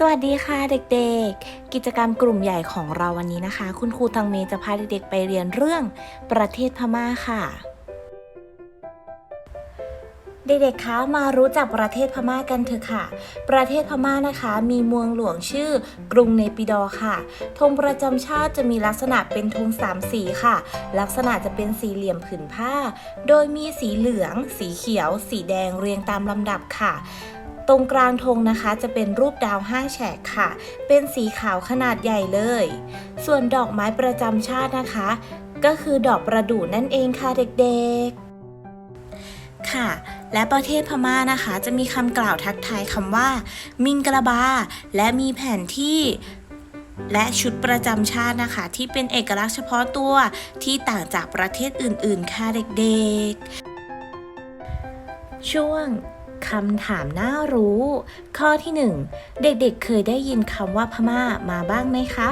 สวัสดีค่ะเด็กๆ กิจกรรมกลุ่มใหญ่ของเราวันนี้นะคะ คุณครูตังเมจะพาเด็กๆไปเรียนเรื่องประเทศพม่าค่ะ เด็กๆ คะมารู้จักประเทศพม่ากันเถอะค่ะ ประเทศพม่านะคะ มีเมืองหลวงชื่อกรุงเนปิดอค่ะ ธงประจำชาติจะมีลักษณะเป็นธงสามสีค่ะ ลักษณะจะเป็นสี่เหลี่ยมผืนผ้า โดยมีสีเหลือง สีเขียว สีแดงเรียงตามลำดับค่ะ ตรงกลางธงนะคะ จะเป็นรูปดาวห้าแฉกค่ะ เป็นสีขาวขนาดใหญ่เลย ส่วนดอกไม้ประจำชาตินะคะ ก็คือดอกประดู่นั่นเองค่ะเด็กๆ ค่ะและประเทศพม่านะคะ จะมีคำกล่าวทักทายคำว่า มิงกระบา และมีแผนที่ และชุดประจำชาตินะคะ ที่เป็นเอกลักษณ์เฉพาะตัวที่ต่างจากประเทศอื่นๆ ค่ะเด็กๆ ช่วง คำถามน่ารู้ ข้อที่ 1 เด็กๆเคยได้ยินคำว่าพม่ามาบ้างไหมคะ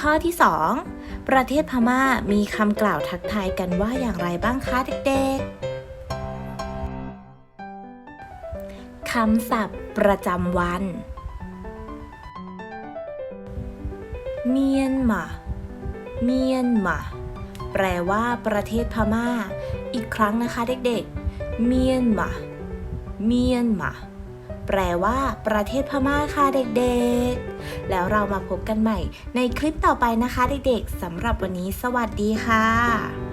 ข้อที่ 2 ประเทศพม่ามีคำกล่าวทักทายกันว่าอย่างไรบ้างคะเด็กๆคำศัพท์ประจำวัน เมียนมาเมียนมาแปลว่าประเทศพม่า อีกครั้งนะคะเด็กๆ เมียนมา เมียนมา แปลว่าประเทศพม่าค่ะเด็กๆ แล้วเรามาพบกันใหม่ในคลิปต่อไปนะคะเด็กๆสำหรับวันนี้สวัสดีค่ะ